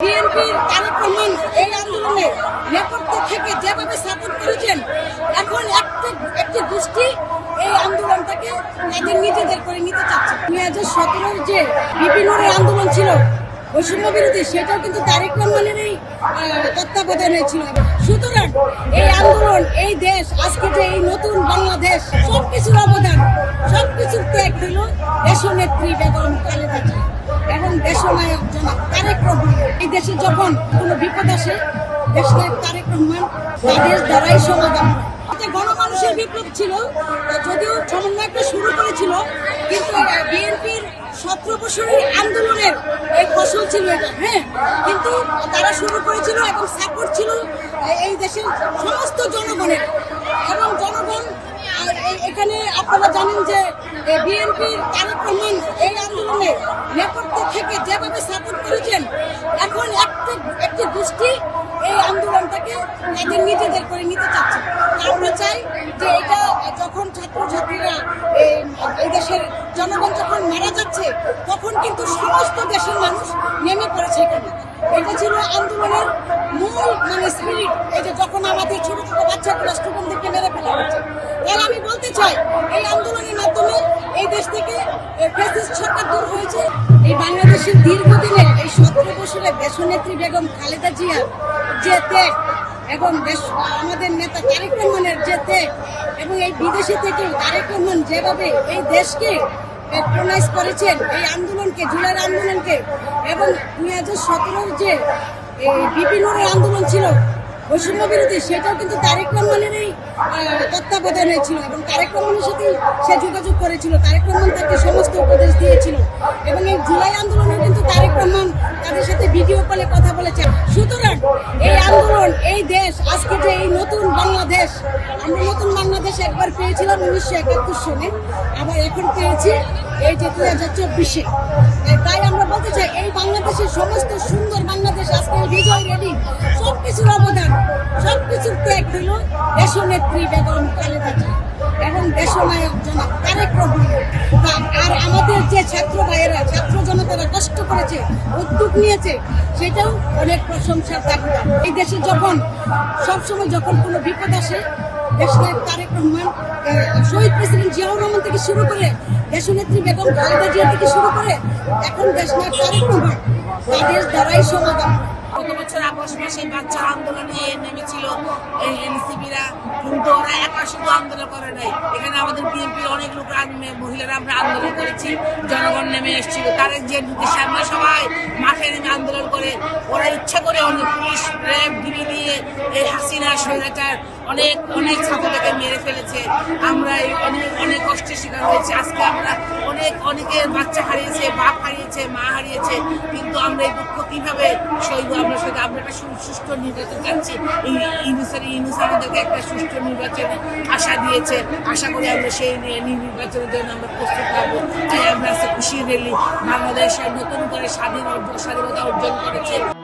বিএনপির তারেক রহমান এই আন্দোলনে থেকে যেভাবে সাপোর্ট করেছেন, এখন একটি গোষ্ঠী এই আন্দোলনটাকে তাদের নিজেদের করে নিতে চাচ্ছে। দুই হাজার সতেরোর যে বিভিন্ন আন্দোলন ছিল, বৈষম্য বিরোধী, সেটাও কিন্তু তারেক রহমানের এই তত্ত্বাবধানে ছিল। সুতরাং এই আন্দোলন, এই দেশ, আজকে যে এই নতুন বাংলাদেশ, সবকিছুর অবদান, সবকিছুর ত্যাগ হইল দেশনেত্রী বেগম খালেদা এবং দেশনায়ক জনাব তারেক রহমান। এই দেশে যখন কোনো বিপদ আসে দেশনায়ক তারেক রহমান তাদের দ্বারাই সমাধান গণমানুষের বিপ্লব ছিল যদিও সমন্বয়টা শুরু করেছিল, কিন্তু বিএনপির সতেরো বছরের আন্দোলনের এই ফসল ছিল এটা হ্যাঁ? কিন্তু তারা শুরু করেছিল এবং সাপোর্ট ছিল এই দেশের সমস্ত জনগণের। এবং জনগণ এখানে আপনারা জানেন যে বিএনপির তারেক রহমান এই আন্দোলনে নেপথ্য থেকে যেভাবে সাপোর্ট করেছেন এখন একটি একটি এই আন্দোলনটাকে তাদের নিজেদের করে নিতে চাচ্ছে। আমরা চাই যে এটা যখন ছাত্রছাত্রীরা এই দেশের জনগণ যখন মারা যাচ্ছে, তখন কিন্তু সমস্ত দেশের মানুষ নেমে পড়েছে এখানে। এটা ছিল আন্দোলনের মূল মানে স্পিরিট এই যে যখন আমাদের ছোট ছোট বাচ্চাগুলো স্টুডেন্টদেরকে মেরে ফেলা হচ্ছে। তাহলে আমি বলতে চাই, এই আন্দোলনের মাধ্যমে এই দেশ থেকে ফ্যাসিস্ট সরকার দূর হয়েছে। এই বাংলাদেশের দীর্ঘদিনের এই সতেরো বছরের দেশনেত্রী বেগম খালেদা জিয়ার যে ত্যাগ এবং আমাদের নেতা তারেক রহমানের যে ত্যাগ এবং এই বিদেশি থেকে তারেক রহমান যেভাবে এই দেশকে প্যাট্রোনাইজ করেছেন, এই আন্দোলনকে, জুলাইয়ের আন্দোলনকে এবং দুই হাজার সতেরোর যে বিভিন্ন আন্দোলন ছিল বৈষম্য বিরোধী, সেটাও কিন্তু তারেক রহমানের এই তত্ত্বাবধানে ছিল এবং তারেক রহমানের সাথে সে যোগাযোগ করেছিল। তারেক রহমান তাকে সমস্ত উপদেশ দিয়েছিল এবং এই জুলাই আন্দোলনে কিন্তু তারেক রহমান তাদের সাথে ভিডিও কলে কথা বলেছে। সুতরাং এই আন্দোলন, এই দেশ, আজকে যে এই নতুন বাংলাদেশ, আমরা নতুন বাংলাদেশ একবার পেয়েছিলাম উনিশশো একাত্তর সনে আবার এখন পেয়েছি এই যে দুই হাজার চব্বিশে। তাই আমরা বলতে চাই, এই বাংলাদেশের সমস্ত সুন্দর বাংলাদেশ বিজয় রেডি। সবকিছুর অবদান, সবকিছুর ত্যাগ হইল দেশনেত্রী বেগম খালেদা এবং দেশনায়ক জনাব তারেক আর আমাদের যে ছাত্র ভাইয়েরা, ছাত্র জনতারা কষ্ট করেছে, উদ্যোগ নিয়েছে, সেটাও অনেক প্রশংসার দাবিদার এই দেশে যখন, সবসময় যখন কোনো বিপদ আসে, দেশনায়ক তারেক রহমান শহীদ প্রেসিডেন্ট জিয়াউর রহমান থেকে শুরু করে দেশনেত্রী বেগম খালেদা জিয়া থেকে শুরু করে এখন দেশনায়ক তারেক রহমান তাদের দ্বারাই সমাধান আগস্ট মাসে বাচ্চা আন্দোলনে নেমেছিল, এই এনসিপিরা। কিন্তু ওরা একা শুধু আন্দোলন করে নাই। এখানে আমাদের বিএনপির অনেক লোক মহিলারা আমরা আন্দোলন করেছি, জনগণ নেমে এসেছিল। তাদের যে আমরা সবাই মাঠে নেমে আন্দোলন করে, ওরা ইচ্ছা করে অনেক পুলিশ র্যাব ডিবি দিয়ে এই হাসিনা স্বৈরাচার অনেক অনেক ছাত্রদেরকে মেরে ফেলেছে। আমরা অনেক অনেক কষ্টের শিকার হয়েছে। আজকে আমরা অনেক, অনেকের বাচ্চা হারিয়েছে, বাপ হারিয়েছে, মা হারিয়েছে, কিন্তু আমরা এই দুঃখ কীভাবে সইব? আমরা সেটা আমরা একটা সুষ্ঠু নির্বাচন চাচ্ছি। ইউনুস আমাদেরকে একটা সুষ্ঠু নির্বাচনে আশা দিয়েছে। আশা করি আমরা সেই নির্বাচনের জন্য আমরা প্রস্তুত থাকব। তাই আমরা আজকে খুশি রেলি। বাংলাদেশ নতুন করে স্বাধীন স্বাধীনতা অর্জন করেছে।